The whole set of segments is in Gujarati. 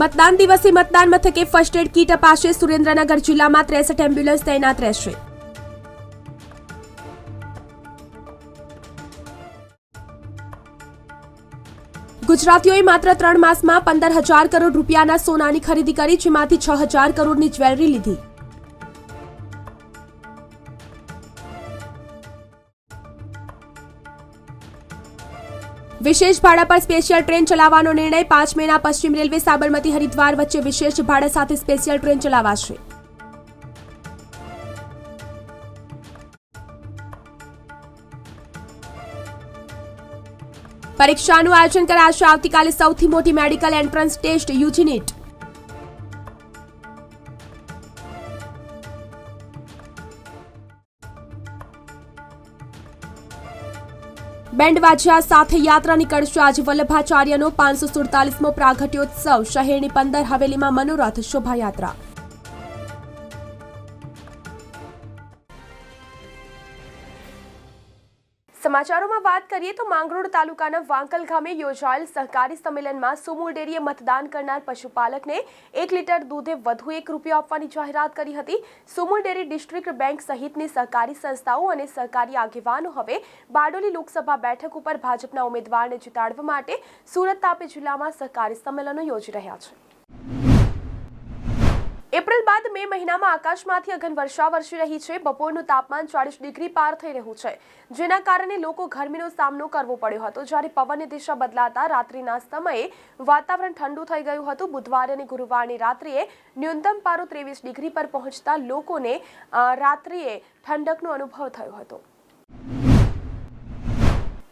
મતદાન દિવસે મતદાન મથકે ફર્સ્ટ એડ કીટ અપાશે. સુરેન્દ્રનગર જિલ્લામાં ત્રેસઠ એમ્બ્યુલન્સ તૈનાત રહેશે. ગુજરાતીઓએ માત્ર ત્રણ માસમાં પંદર હજાર કરોડ રૂપિયાના સોનાની ખરીદી કરી, જેમાંથી છ હજાર કરોડની જ્વેલરી લીધી. વિશેષ ભાડા પર સ્પેશિયલ ટ્રેન ચલાવવાનો નિર્ણય પાંચ મેના પશ્ચિમ રેલવે સાબરમતી હરિદ્વાર વચ્ચે વિશેષ ભાડા સાથે સ્પેશિયલ ટ્રેન ચલાવાશે. પરીક્ષાનું આયોજન કરાશે આવતીકાલે સૌથી મોટી medical entrance test UG NEET. Band વાજ્યા સાથે યાત્રા નીકળશે આજે વલ્લભાચાર્યનો પાંચસો સુડતાલીસમો પ્રાગટ્યોત્સવ. શહેરની પંદર હવેલીમાં મનોરથ શોભાયાત્રા. સમાચારોમાં વાત કરીએ તો માંગરોળ તાલુકાના વાંકલ ગામે યોજાયેલ સહકારી સંમેલનમાં સુમૂલ ડેરીએ મતદાન કરનાર પશુપાલકને એક લીટર દૂધે વધુ એક રૂપિયો આપવાની જાહેરાત કરી હતી. સુમૂલ ડેરી ડિસ્ટ્રિક્ટ બેંક સહિતની સહકારી સંસ્થાઓ અને સહકારી આગેવાનો હવે બારડોલી લોકસભા બેઠક ઉપર ભાજપના ઉમેદવારને જીતાડવા માટે સુરત તાપી જિલ્લામાં સહકારી સંમેલનો યોજી રહ્યા છે. મે મહિનામાં આકાશમાંથી અઘન વર્ષા વરસી રહી છે. બપોરનું તાપમાન ચાળીસ ડિગ્રી પાર થઈ રહ્યું છે. જેના કારણે લોકો ગરમીનો સામનો કરવો પડ્યો હતો. જ્યારે પવનની દિશા બદલાતા રાત્રિના સમયે વાતાવરણ ઠંડુ થઈ ગયું હતું. બુધવારે અને ગુરુવારની રાત્રિએ ન્યૂનતમ પારો ત્રેવીસ ડિગ્રી પર પહોંચતા લોકોને રાત્રિએ ઠંડકનો અનુભવ થયો હતો.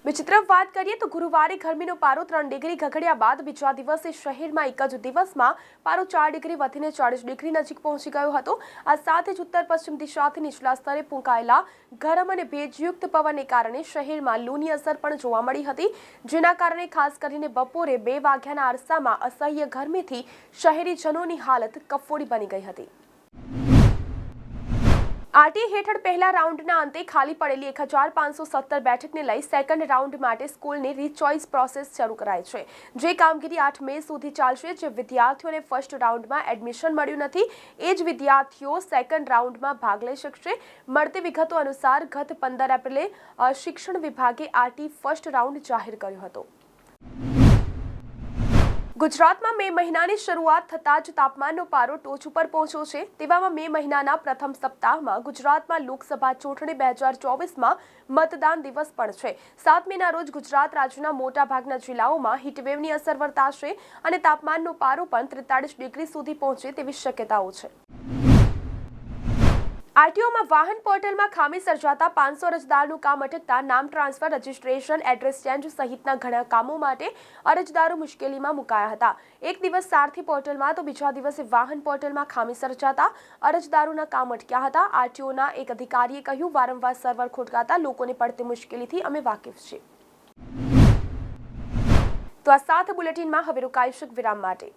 બીજી વાત કરીએ તો ગુરુવારે ગરમીનો પારો ત્રણ ડિગ્રી ઘગડ્યા બાદ બીજા દિવસે શહેરમાં એક જ દિવસમાં પારો ચાર ડિગ્રી વધીને ચાળીસ ડિગ્રી નજીક પહોંચી ગયો હતો. આ સાથે જ ઉત્તર પશ્ચિમ દિશાથી નીચલા સ્તરે ફૂંકાયેલા ગરમ અને ભેજયુક્ત પવનને કારણે શહેરમાં લૂની અસર પણ જોવા મળી હતી. જેના કારણે ખાસ કરીને બપોરે બે વાગ્યાના અરસામાં અસહ્ય ગરમીથી શહેરીજનોની હાલત કફોડી બની ગઈ હતી. આરટી હેઠળ પહેલા રાઉન્ડના અંતે ખાલી પડેલી એક હજાર પાંચસો સત્તર બેઠકને લઈ સેકન્ડ રાઉન્ડ માટે સ્કૂલની રીચોઇસ પ્રોસેસ શરૂ કરાઈ છે. જે કામગીરી આઠ મે સુધી ચાલશે, જે વિદ્યાર્થીઓને ફર્સ્ટ રાઉન્ડમાં એડમિશન મળ્યું નથી, એ જ વિદ્યાર્થીઓ સેકન્ડ રાઉન્ડમાં ભાગ લઈ શકશે. મળતી વિગતો અનુસાર ગત પંદર એપ્રિલે શિક્ષણ વિભાગે આરટી ફર્સ્ટ રાઉન્ડ જાહેર કર્યો હતો. ગુજરાતમાં મે મહિનાની શરૂઆત થતાં જ તાપમાનનો પારો ટોચ ઉપર પહોંચ્યો છે. તેવામાં મે મહિનાના પ્રથમ સપ્તાહમાં ગુજરાતમાં લોકસભા ચૂંટણી બે હજાર ચોવીસમાં મતદાન દિવસ પણ છે. સાત મેના રોજ ગુજરાત રાજ્યના મોટાભાગના જિલ્લાઓમાં હીટવેવની અસર વર્તાશે અને તાપમાનનો પારો પણ ત્રેતાળીસ ડિગ્રી સુધી પહોંચે તેવી શક્યતાઓ છે. આરટીઓમાં વાહન પોર્ટલમાં ખામી સર્જાતા પાંચસો અરજદારનું કામ અટકતા નામ ટ્રાન્સફર, રજીસ્ટ્રેશન, એડ્રેસ ચેન્જ સહિતના ઘણા કામો માટે અરજદારો મુશ્કેલીમાં મુકાયા હતા. એક દિવસ સારથી પોર્ટલમાં તો બીજા દિવસે વાહન પોર્ટલમાં ખામી સર્જાતા અરજદારોના કામ અટક્યા હતા. આરટીઓના એક અધિકારીએ કહ્યું, વારંવાર સર્વર ખોટકાતા લોકોને પડતી મુશ્કેલીથી અમે વાકેફ છીએ. તો આ સાથ બુલેટિનમાં હવે રોકાઈશું વિરામ માટે.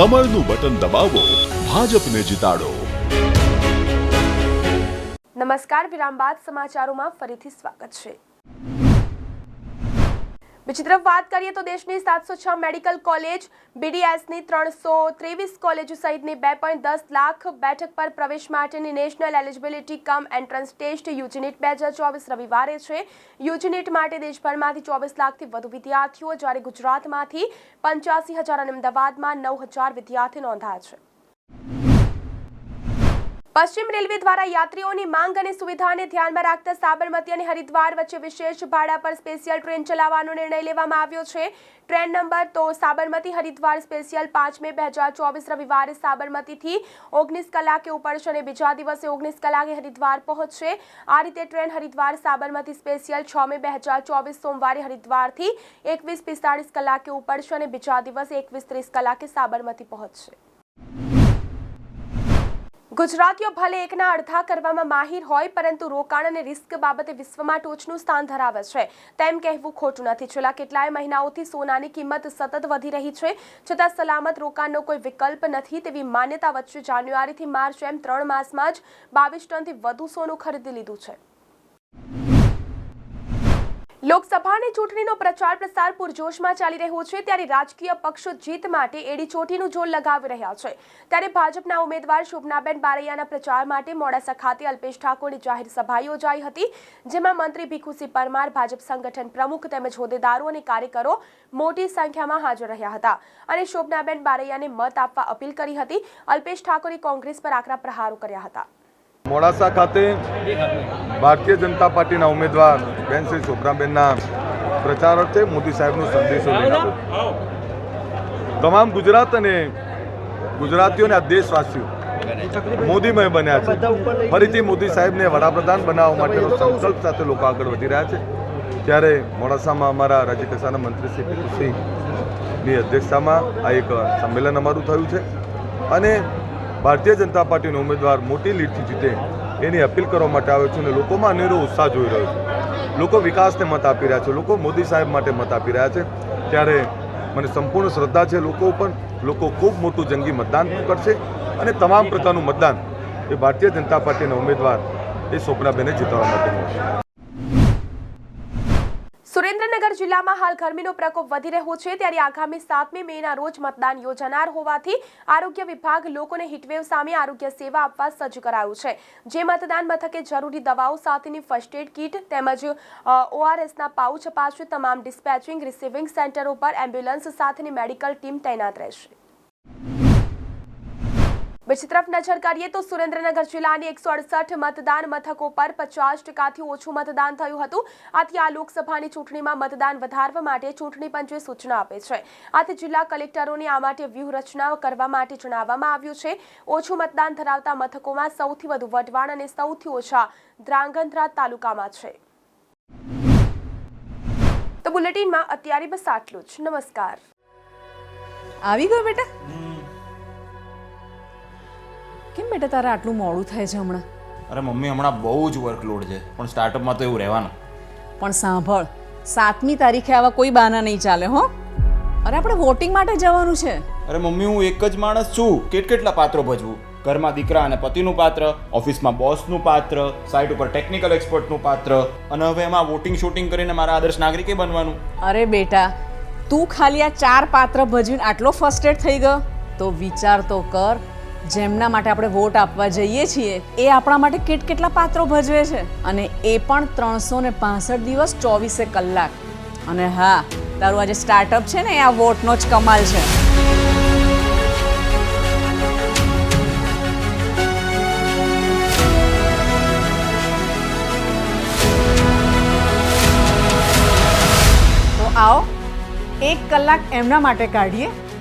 કમળનું બટન દબાવો ભાજપને જીતાડો. નમસ્કાર વિરામ બાદ સમાચારોમાં ફરીથી સ્વાગત છે. બીજી તરફ વાત કરીએ તો દેશની સાતસો છ મેડિકલ કોલેજ બીડીએસની ત્રણસો ત્રેવીસ કોલેજો સહિતની બે પોઈન્ટ દસ લાખ બેઠક પર પ્રવેશ માટેની national eligibility cum entrance test UG NEET બે હજાર ચોવીસ રવિવારે છે. યુજીનીટ માટે દેશભરમાંથી ચોવીસ લાખથી વધુ વિદ્યાર્થીઓ જ્યારે ગુજરાતમાંથી પંચ્યાસી હજાર અને અમદાવાદમાં નવ હજાર વિદ્યાર્થી નોંધાયા છે. પશ્ચિમ રેલવે દ્વારા યાત્રીઓની માંગ અને સુવિધાને ધ્યાનમાં રાખતા સાબરમતી અને હરિદ્વાર વચ્ચે વિશેષ ભાડા પર સ્પેશિયલ ટ્રેન ચલાવવાનો નિર્ણય લેવામાં આવ્યો છે. ટ્રેન નંબર તો સાબરમતી, હરિદ્વાર સ્પેશિયલ પાંચ મે બે હજાર ચોવીસ રવિવારે સાબરમતીથી ઓગણીસ કલાકે ઉપડશે અને બીજા દિવસે ઓગણીસ કલાકે હરિદ્વાર પહોંચશે. આ રીતે ટ્રેન હરિદ્વાર, સાબરમતી સ્પેશિયલ છ મે બે હજાર ચોવીસ સોમવારે હરિદ્વારથી એકવીસ પિસ્તાળીસ કલાકે ઉપડશે અને બીજા દિવસે એકવીસ ત્રીસ કલાકે સાબરમતી પહોંચશે. ગુજરાતીઓ ભલે એકના અડધા કરવામાં માહિર હોય, પરંતુ રોકાણ અને રિસ્ક બાબતે વિશ્વમાં ટોચનું સ્થાન ધરાવે છે. તેમ કહેવું ખોટું નથી. છેલ્લા કેટલાય મહિનાઓથી સોનાની કિંમત સતત વધી રહી છે. છતાં સલામત રોકાણનો કોઈ વિકલ્પ નથી તેવી માન્યતા વચ્ચે જાન્યુઆરીથી માર્ચ એમ ત્રણ માસમાં જ બાવીસ ટનથી વધુ સોનું ખરીદી લીધું છે. લોકસભાની ચૂંટણીનો પ્રચાર પ્રસાર પૂરજોશમાં ચાલી રહ્યો છે. ત્યારે રાજકીય પક્ષો જીત માટે એડી ચોટીનું જોર લગાવી રહ્યા છે. ત્યારે ભાજપના ઉમેદવાર શોભનાબેન બારૈયાના પ્રચાર માટે મોડાસા ખાતે અલ્પેશ ઠાકોરની જાહેર સભા યોજાઈ હતી, જેમાં મંત્રી ભીખુસિંહ પરમાર, ભાજપ સંગઠન પ્રમુખ તેમજ હોદ્દેદારો અને કાર્યકરો મોટી સંખ્યામાં હાજર રહ્યા હતા અને શોભનાબેન બારૈયાને મત આપવા અપીલ કરી હતી. અલ્પેશ ઠાકોરે કોંગ્રેસ પર આકરા પ્રહારો કર્યા હતા. મોડાસા ખાતે ભારતીય જનતા પાર્ટીના ઉમેદવાર બેન શ્રી છોકરાબેનના પ્રચાર અર્થે મોદી સાહેબનો સંદેશો તમામ ગુજરાત અને ગુજરાતીઓ અને આ દેશવાસીઓ મોદીમય બન્યા છે. ફરીથી મોદી સાહેબને વડાપ્રધાન બનાવવા માટેનો સંકલ્પ સાથે લોકો આગળ વધી રહ્યા છે. ત્યારે મોડાસામાં અમારા રાજ્ય કક્ષાના મંત્રી શ્રી પિયુષસિંહની અધ્યક્ષતામાં આ એક સંમેલન અમારું થયું છે. અને ભારતીય જનતા પાર્ટીનો ઉમેદવાર મોટી લીડથી જીતે એની અપીલ કરવા માટે આવ્યો છું અને લોકોમાં અનેરો ઉત્સાહ જોઈ રહ્યો છું. લોકો વિકાસને મત આપી રહ્યા છે, લોકો મોદી સાહેબ માટે મત આપી રહ્યા છે. ત્યારે મને સંપૂર્ણ શ્રદ્ધા છે લોકો ઉપર. લોકો ખૂબ મોટું જંગી મતદાન કરશે અને તમામ પ્રકારનું મતદાન એ ભારતીય જનતા પાર્ટીના ઉમેદવાર એ સ્વપ્નાબેને જીતવા માટેનું હશે સુરેન્દ્રનગર જિલ્લામાં હાલ ગરમીનો પ્રકોપ વધી રહ્યો છે. ત્યારે આગામી સાતમી મેના રોજ મતદાન યોજાનાર હોવાથી આરોગ્ય વિભાગ લોકોને હીટવેવ સામે આરોગ્ય સેવા આપવા સજ્જ કરાયું છે. જે મતદાન મથકે જરૂરી દવાઓ સાથેની ફર્સ્ટ એડ કીટ તેમજ ઓઆરએસના પાઉચ અપાશે તમામ ડિસ્પેચિંગ રિસીવિંગ સેન્ટરો પર એમ્બ્યુલન્સ સાથેની મેડિકલ ટીમ તૈનાત રહેશે. બીજી તરફ નજર કરીએ તો સુરેન્દ્રનગર જિલ્લાની એકસો અડસઠ મતદાન મથકો પર પચાસ ટકાથી ઓછું મતદાન થયું હતું. આથી આ લોકસભાની ચૂંટણીમાં મતદાન વધારવા માટે ચૂંટણી પંચે સૂચના આપે છે. આથી જિલ્લા કલેક્ટરોને આ માટે વ્યૂહરચના કરવા માટે જણાવવામાં આવ્યું છે. ઓછું મતદાન ધરાવતા મથકોમાં સૌથી વધુ વઢવાણ અને સૌથી ઓછા દ્રાંગંધ્રા તાલુકામાં છે. તો બુલેટિનમાં અત્યારે બસ આટલું જ. નમસ્કાર. આવી ગયો બેટા? કેમ બેટા તારે આટલું મોડું થાય છે હમણાં? અરે મમ્મી હમણાં બહુ જ વર્કલોડ છે. પણ સ્ટાર્ટઅપમાં તો એવું રહેવાનું. પણ સાંભળ સાતમી તારીખે આવા કોઈ બહાના નહીં ચાલે હો. અરે આપણે વોટિંગ માટે જવાનું છે. અરે મમ્મી હું એક જ માણસ છું. કેટ કેટલા પાત્રો ભજવું? ઘરમાં દીકરા અને પતિનું પાત્ર ઓફિસમાં બોસનું પાત્ર સાઇટ ઉપર ટેકનિકલ એક્સપર્ટનું પાત્ર અને હવે એમાં વોટિંગ શૂટિંગ કરીને મારા આદર્શ નાગરિકે બનવાનું. અરે બેટા તું ખાલી આ ચાર પાત્ર ભજવીને આટલો ફર્સ્ટેડ થઈ ગયો? તો વિચાર તો કર જેમના માટે આપણે વોટ આપવા જઈએ છીએ, એ આપણા માટે કેટ કેટલા પાત્રો ભજવે છે? અને એ પણ ત્રણસો ને પાસઠ દિવસ ચોવીસે કલાક. અને હા, તારું આજે સ્ટાર્ટઅપ છે ને, એ આ વોટનો જ કમાલ છે. તો આવો, એક કલાક એમના માટે કાઢીએ.